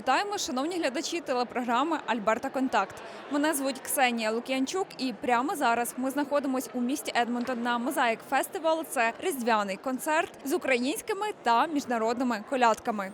Вітаємо, шановні глядачі телепрограми Альберта Контакт. Мене звуть Ксенія Лук'янчук, і прямо зараз ми знаходимося у місті Едмонтон на Мозаїк Фестивал. Це різдвяний концерт з українськими та міжнародними колядками.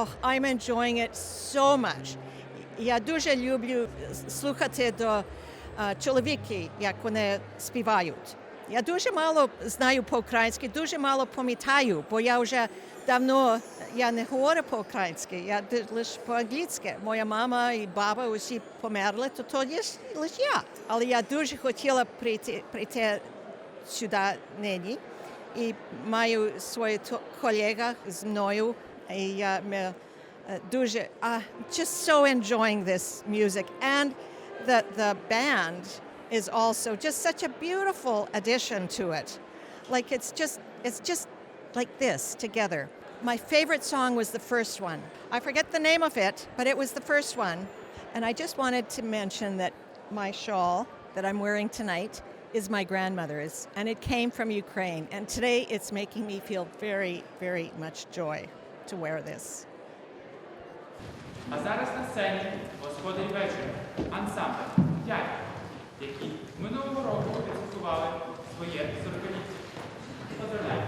Oh, I'm enjoying it so much. Я дуже люблю слухати до а, чоловіки, як вони співають. Я дуже мало знаю по-українськи, дуже мало пам'ятаю, бо я вже давно я не говорю по-українськи, я лише по-англійськи. Моя мама і баба усі померли, то то є лише я. Але я дуже хотіла прийти, прийти сюди нині. І маю свою то- колега з мною, a, uh, uh, uh, just so enjoying this music. And the, the band is also just such a beautiful addition to it. Like it's just, it's just like this together. My favorite song was the first one. I forget the name of it, but it was the first one. And I just wanted to mention that my shawl that I'm wearing tonight is my grandmother's, and it came from Ukraine. And today it's making me feel very, very much joy to wear this. А зараз на сцені господар вечора, ансамбль «Дядь», які минулого року відсвяткували своє 40-ліття. Поздравляю!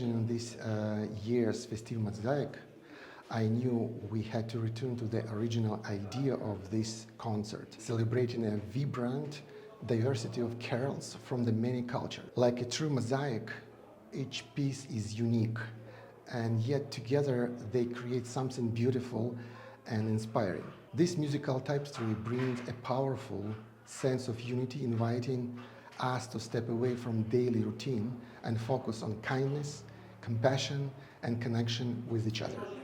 Imagining this uh, year's Festive Mosaic, I knew we had to return to the original idea of this concert, celebrating a vibrant diversity of carols from the many cultures. Like a true mosaic, each piece is unique, and yet together they create something beautiful and inspiring. This musical tapestry brings a powerful sense of unity, inviting us to step away from daily routine and focus on kindness, compassion, and connection with each other.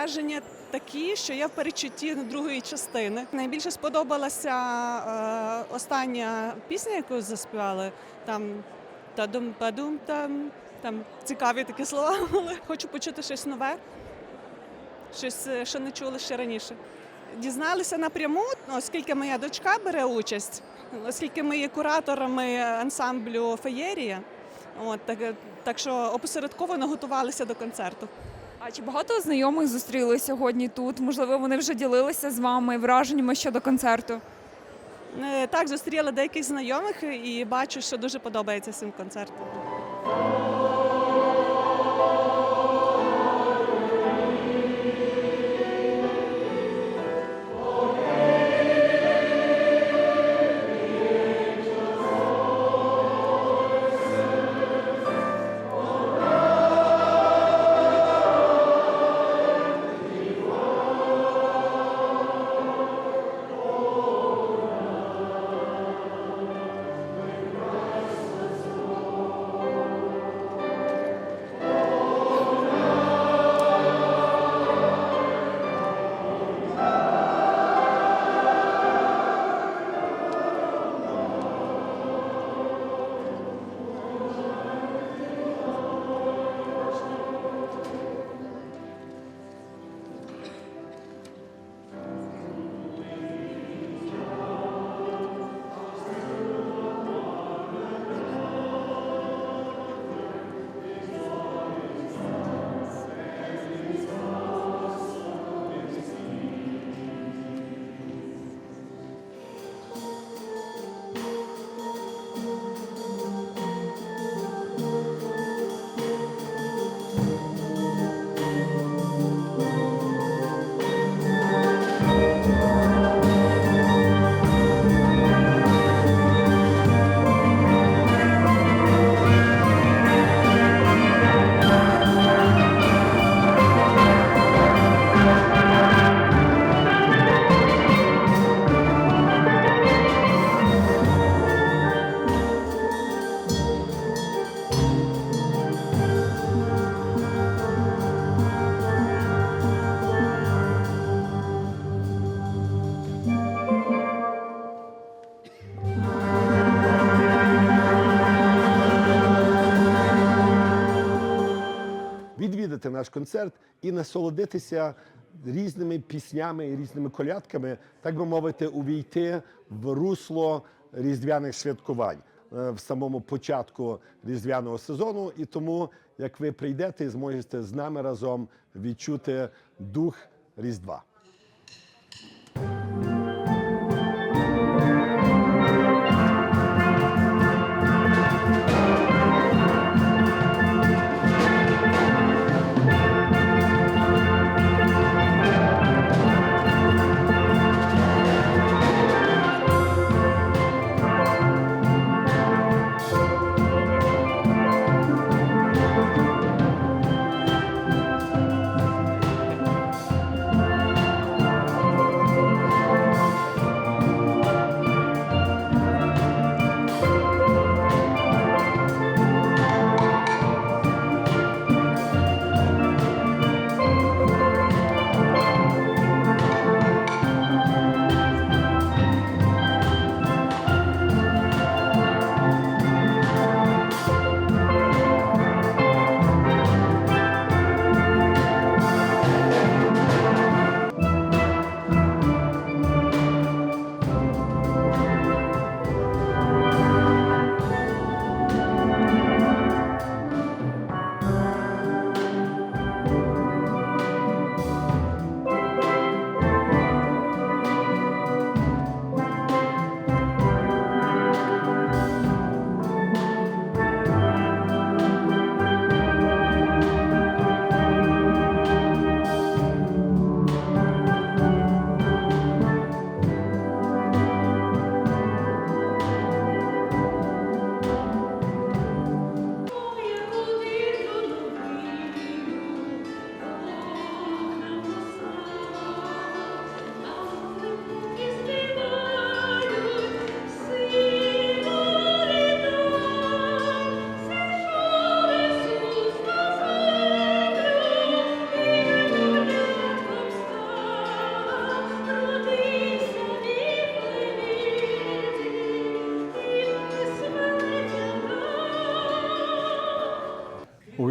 Враження такі, що я в перечутті другої частини. Найбільше сподобалася е, остання пісня, яку заспівали. Там та-дум падум там. Там цікаві такі слова були. Хочу почути щось нове, щось, е, що не чули ще раніше. Дізналися напряму, оскільки моя дочка бере участь, оскільки ми є кураторами ансамблю Феєрія. От, так, так що опосередковано готувалися до концерту. А чи багато знайомих зустріли сьогодні тут? Можливо, вони вже ділилися з вами враженнями щодо концерту? Е, Так, зустріла деяких знайомих і бачу, що дуже подобається цим концерт. наш концерт і насолодитися різними піснями і різними колядками, так би мовити, увійти в русло різдвяних святкувань е, в самому початку різдвяного сезону. І тому, як ви прийдете, зможете з нами разом відчути дух Різдва.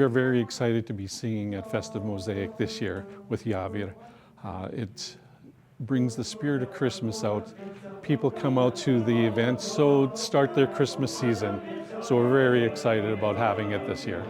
Are very excited to be singing at Festive Mosaic this year with Yavir. Uh, it brings the spirit of Christmas out. People come out to the event, so start their Christmas season. So we're very excited about having it this year.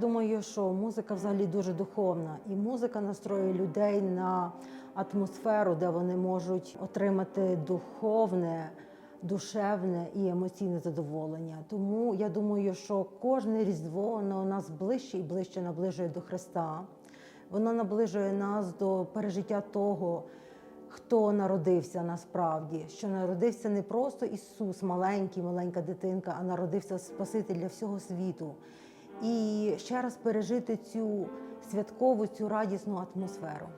Думаю, що музика взагалі дуже духовна, і музика настроює людей на атмосферу, де вони можуть отримати духовне, душевне і емоційне задоволення. Тому я думаю, що кожне різдво воно нас ближче і ближче наближує до Христа. Воно наближує нас до пережиття того, хто народився насправді, що народився не просто Ісус, маленький, маленька дитинка, а народився Спаситель для всього світу. І ще раз пережити цю святкову, цю радісну атмосферу.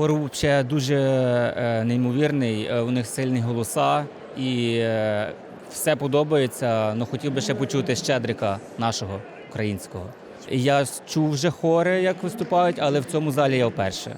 Хор ще дуже е, неймовірний, е, у них сильні голоса і е, все подобається. Ну хотів би ще почути Щедрика нашого українського. Я чув вже хори, як виступають, але в цьому залі я вперше.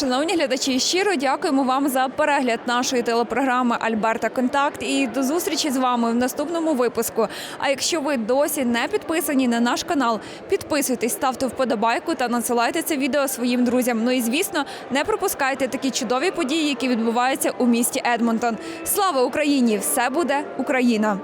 Шановні глядачі, щиро дякуємо вам за перегляд нашої телепрограми Альберта Контакт і до зустрічі з вами в наступному випуску. А якщо ви досі не підписані на наш канал, підписуйтесь, ставте вподобайку та надсилайте це відео своїм друзям. Ну і звісно, не пропускайте такі чудові події, які відбуваються у місті Едмонтон. Слава Україні! Все буде Україна!